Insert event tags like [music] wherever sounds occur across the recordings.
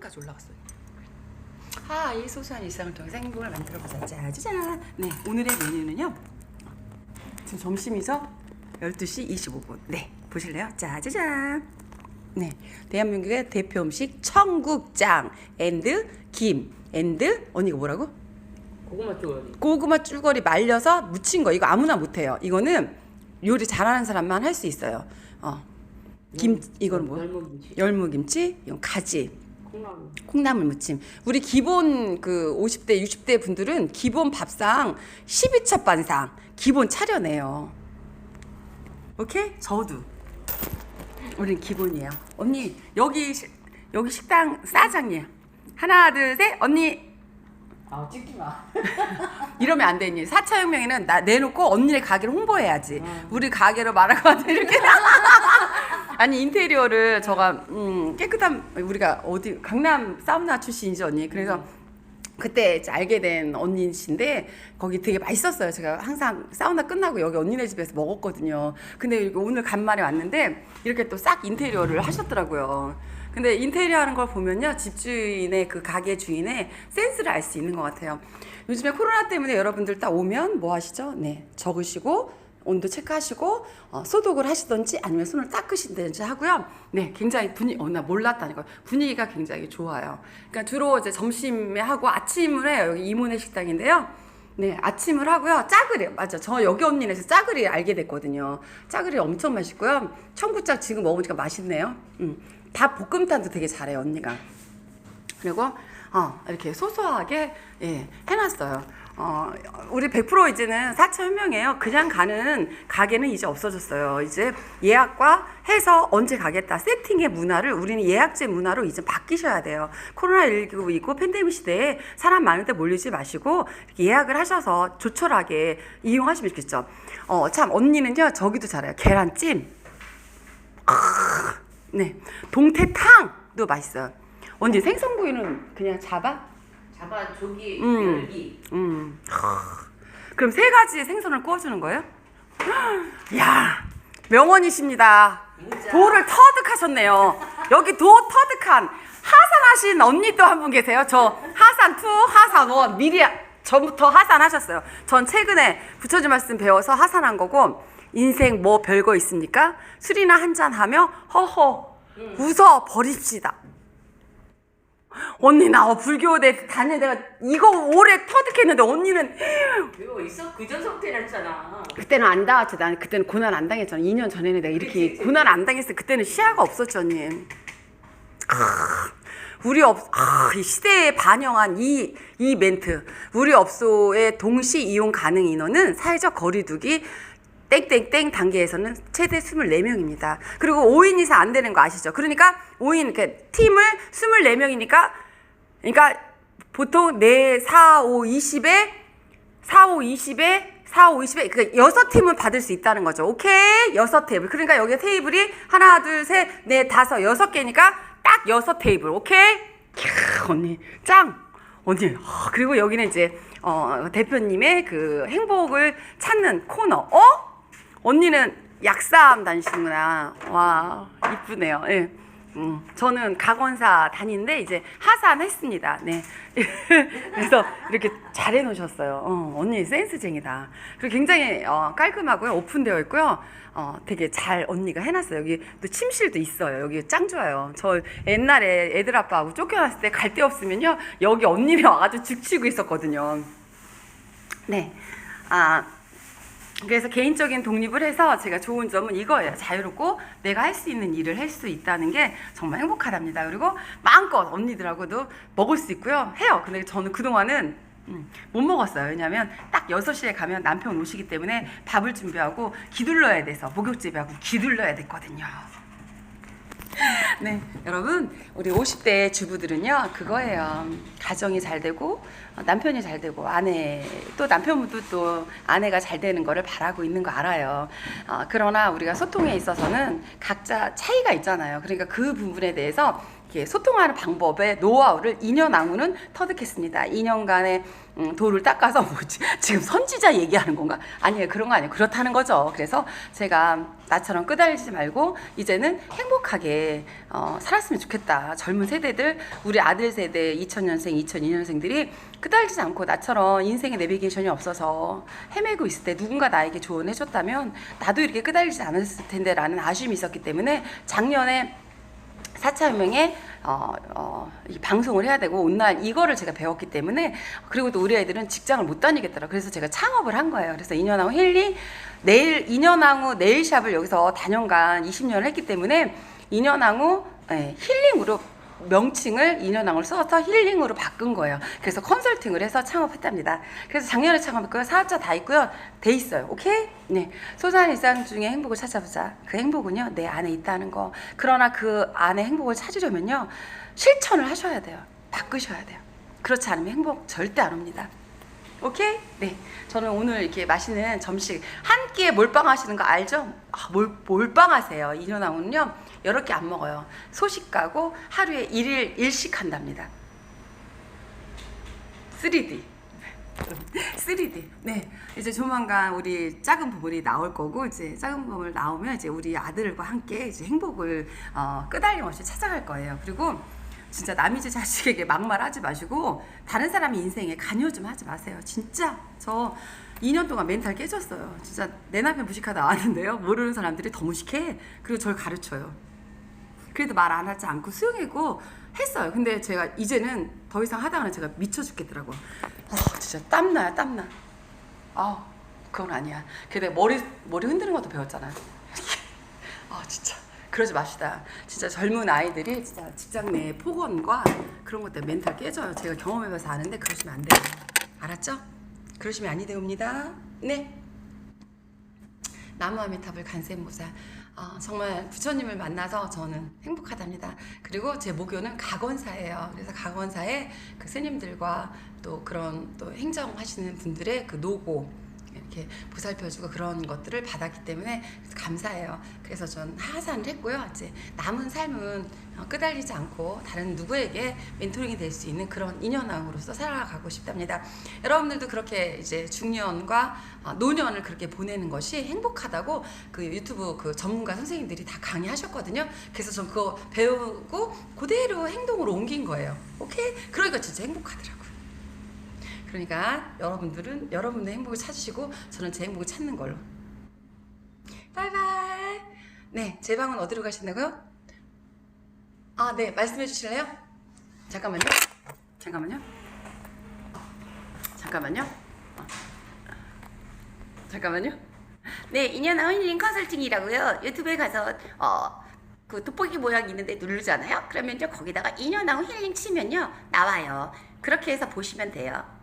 천안까지 올라갔어요. 아, 이 소소한 일상을 통해서 행복을 만들어보자. 짜자잔. 네, 오늘의 메뉴는요. 지금 점심이죠? 12시 25분. 네, 보실래요? 짜자잔. 네, 대한민국의 대표 음식 청국장 앤드 김 앤드 언니가 뭐라고? 고구마 쪼가리. 고구마 쭈거리 말려서 무친 거 이거 아무나 못해요. 이거는 요리 잘하는 사람만 할 수 있어요. 어, 김 이건 뭐야? 열무김치. 열무김치, 이건 가지, 콩나물. 콩나물 무침. 우리 기본 그 50대, 60대 분들은 기본 밥상 12첩 반상 기본 차려내요. 오케이? 저도. 우린 기본이에요. 언니 여기 시- 여기 식당 사장이에요. 하나, 둘, 셋. 언니 아 찍지 마. [laughs] 이러면 안 되니. 4차 혁명에는 나 내놓고 언니네 가게를 홍보해야지. 우리 가게로 말하고 이렇게. [laughs] 아니 인테리어를 저가 음, 깨끗한 우리가 어디 강남 사우나 출신이죠 언니. 그래서 그때 이제 알게 된 언니신데 거기 되게 맛있었어요. 제가 항상 사우나 끝나고 여기 언니네 집에서 먹었거든요. 근데 오늘 간만에 왔는데 이렇게 또 싹 인테리어를 하셨더라고요. 근데 인테리어 하는 걸 보면요. 집주인의 그 가게 주인의 센스를 알 수 있는 것 같아요. 요즘에 코로나 때문에 여러분들 딱 오면 뭐 하시죠? 네. 적으시고 온도 체크하시고 어, 소독을 하시던지 아니면 손을 닦으시든지 하고요. 네, 굉장히 분위 어, 나 몰랐다니까 분위기가 굉장히 좋아요. 그러니까 주로 이제 점심에 하고 아침을 해요. 여기 이모네 식당인데요. 네, 아침을 하고요. 짜글이 맞아. 저 여기 언니네서 짜글이 알게 됐거든요. 짜글이 엄청 맛있고요. 청국장 지금 먹으니까 맛있네요. 음, 밥 볶음탕도 되게 잘해요 언니가. 그리고 어, 이렇게 소소하게 예, 해놨어요. 어, 우리 100% 이제는 4차 혁명이에요. 그냥 가는 가게는 이제 없어졌어요. 이제 예약과 해서 언제 가겠다. 세팅의 문화를 우리는 예약제 문화로 이제 바뀌셔야 돼요. 코로나19 있고 팬데믹 시대에 사람 때 몰리지 마시고 예약을 하셔서 조촐하게 이용하시면 좋겠죠. 어, 참, 언니는요, 저기도 잘해요. 계란찜. 네. 동태탕도 맛있어요. 언니 생선구이는 그냥 잡아? 잡아 조기 음. 열기. 음. 그럼 세 가지 생선을 구워주는 거예요? 야 명언이십니다. 진짜. 도를 터득하셨네요. 여기 도 터득한 하산하신 언니 또한분 계세요. 저 하산 투 하산 원 미리 전부터 하산하셨어요. 전 최근에 부처님 말씀 배워서 하산한 거고 인생 뭐 별거 있습니까? 술이나 한 잔 하며 허허 웃어 버립시다. 언니 나 어, 불교대 다닐 내가 이거 오래 터득했는데 언니는 이거 있어 그전 상태였잖아. 그때는 안 당했지. 난 그때는 고난 안 당했잖아. 2년 전에는 내가 이렇게 그치, 그치. 고난 안 당했을 때 그때는 시야가 없었지 언니. 아, 우리 업, 아, 이 시대에 반영한 이, 이 멘트. 우리 업소의 동시 이용 가능 인원은 사회적 거리두기 땡땡땡 단계에서는 최대 24명입니다. 그리고 5인 이상 안 되는 거 아시죠? 그러니까 5인, 이렇게 팀을 24명이니까, 그러니까 보통 4, 4, 5, 20에 4, 5, 20에 4, 5, 20에 그 여섯 팀은 받을 수 있다는 거죠. 오케이? 여섯 테이블. 그러니까 여기 테이블이 하나, 둘, 셋, 넷, 다섯, 여섯 개니까 딱 여섯 테이블. 오케이? 캬, 언니 짱. 언니. 아, 그리고 여기는 이제 어, 대표님의 그 행복을 찾는 코너. 어? 언니는 약사암 다니시는구나. 와, 이쁘네요. 예. 음, 저는 각원사 다니는데 이제 하산했습니다. 네. [laughs] 그래서 이렇게 잘 해놓으셨어요. 어, 언니 센스쟁이다. 그리고 굉장히 어, 깔끔하고요. 오픈되어 있고요. 어, 되게 잘 언니가 해놨어요. 여기 또 침실도 있어요. 여기 짱 좋아요. 저 옛날에 애들 아빠하고 쫓겨났을 때 갈 데 없으면요. 여기 언니네 와가지고 죽치고 있었거든요. 네. 아, 그래서 개인적인 독립을 해서 제가 좋은 점은 이거예요. 자유롭고 내가 할 수 있는 일을 할 수 있다는 게 정말 행복하답니다. 그리고 마음껏 언니들하고도 먹을 수 있고요. 해요. 근데 저는 그동안은 음, 못 먹었어요. 왜냐하면 딱 6시에 가면 남편 오시기 때문에 밥을 준비하고 기둘러야 돼서 목욕집하고 기둘러야 됐거든요. 네, 여러분, 우리 50대 주부들은요, 그거예요. 가정이 잘 되고, 어, 남편이 잘 되고, 아내, 또 남편분도 또 아내가 잘 되는 거를 바라고 있는 거 알아요. 어, 그러나 우리가 소통에 있어서는 각자 차이가 있잖아요. 그러니까 그 부분에 대해서 이렇게 소통하는 방법의 노하우를 2년 안후는 터득했습니다. 2년간의 음, 돌을 닦아서 뭐지 지금 선지자 얘기하는 건가? 아니에요 그런 거 아니에요 그렇다는 거죠. 그래서 제가 나처럼 끄달리지 말고 이제는 행복하게 어, 살았으면 좋겠다. 젊은 세대들 우리 아들 세대 2000년생 2002년생들이 끄달리지 않고 나처럼 인생의 내비게이션이 없어서 헤매고 있을 때 누군가 나에게 조언해 줬다면 나도 이렇게 끄달리지 않았을 텐데라는 아쉬움이 있었기 때문에 작년에 4차 혁명에 어, 어, 이 방송을 해야 되고 온날 이거를 제가 배웠기 때문에 그리고 또 우리 애들은 직장을 못 다니겠더라. 그래서 제가 창업을 한 거예요. 그래서 2년 하고 힐링 내일 2년 하고 네일샵을 여기서 다년간 20년을 했기 때문에 2년 하고 예, 힐링으로 명칭을 2년항을 써서 힐링으로 바꾼 거예요. 그래서 컨설팅을 해서 창업했답니다. 그래서 작년에 창업했고요. 사업자 다 있고요. 돼 있어요. 오케이? 네. 소소한 일상 중에 행복을 찾아보자. 그 행복은요, 내 안에 있다는 거. 그러나 그 안에 행복을 찾으려면요, 실천을 하셔야 돼요. 바꾸셔야 돼요. 그렇지 않으면 행복 절대 안 옵니다. 오케이? 네. 저는 오늘 이렇게 맛있는 점심 한 끼에 몰빵 하시는 거 알죠? 아, 몰, 몰빵 하세요. 이년왕은요, 여러 개 안 먹어요. 소식 가고 하루에 일일 일식 한답니다. 3D. 3D. [laughs] 네. 이제 조만간 우리 작은 부분이 나올 거고, 이제 작은 부분을 나오면 이제 우리 아들과 함께 이제 행복을 어, 끄달림 없이 찾아갈 거예요. 그리고 진짜 집 자식에게 막말하지 마시고 다른 사람 인생에 관여 좀 하지 마세요. 진짜 저 2년 동안 멘탈 깨졌어요. 진짜 내 남편 무식하다 아는데요. 모르는 사람들이 더 무식해. 그리고 저를 가르쳐요. 그래도 말 안 하지 않고 수용하고 했어요. 근데 제가 이제는 더 이상 하다가는 제가 미쳐 죽겠더라고. 아, 진짜 땀나요, 땀나. 아, 그건 아니야. 근데 머리 머리 흔드는 것도 배웠잖아. [laughs] 아, 진짜. 그러지 맙시다. 진짜 젊은 아이들이 진짜 직장 내 폭언과 그런 것 때문에 멘탈 깨져요. 제가 경험해봐서 아는데 그러시면 안 돼요. 알았죠? 그러시면 아니 되옵니다. 네. 나무함의 탑을 간센모사. 어, 정말 부처님을 만나서 저는 행복하답니다. 그리고 제 목요는 각원사예요. 그래서 각원사에 그 스님들과 또 그런 또 행정하시는 분들의 그 노고 이렇게 보살펴주고 그런 것들을 받았기 때문에 감사해요. 그래서 전 하산을 했고요. 이제 남은 삶은 어, 끄달리지 않고 다른 누구에게 멘토링이 될 수 있는 그런 인연왕으로서 살아가고 싶답니다. 여러분들도 그렇게 이제 중년과 어, 노년을 그렇게 보내는 것이 행복하다고 그 유튜브 그 전문가 선생님들이 다 강의하셨거든요. 그래서 전 그거 배우고 그대로 행동으로 옮긴 거예요. 오케이? 그러니까 진짜 행복하더라고요. 그러니까 여러분들은 여러분의 행복을 찾으시고 저는 제 행복을 찾는 걸로. 바이바이. 네, 제 방은 어디로 가신다고요? 아, 네, 말씀해 주실래요? 잠깐만요. 잠깐만요. 잠깐만요. 어. 잠깐만요. 네, 인연아 힐링 컨설팅이라고요. 유튜브에 가서 어, 그 돋보기 모양 있는데 누르잖아요. 그러면요 거기다가 인연아 힐링 치면요 나와요. 그렇게 해서 보시면 돼요.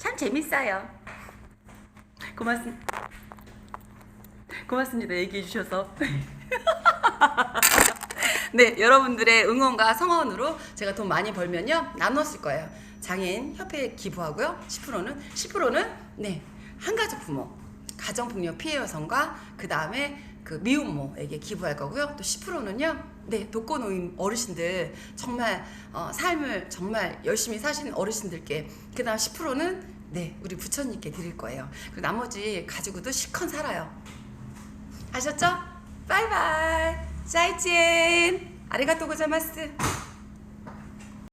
참 재밌어요. 고맙습니다. 고맙습니다. 얘기해 주셔서. [laughs] 네, 여러분들의 응원과 성원으로 제가 돈 많이 벌면요 나눴을 거예요. 장애인 협회에 기부하고요. 10%는 10%는 네 한가족 부모, 가정폭력 피해 여성과 그 다음에 그 미혼모에게 기부할 거고요. 또 10%는요. 네, 독거노인 어르신들 정말 어, 삶을 정말 열심히 사시는 어르신들께 그 다음 10%는 네, 우리 부처님께 드릴 거예요. 그리고 나머지 가지고도 실컷 살아요. 아셨죠? 바이바이. 짜이찐. 아리가또 고자마스.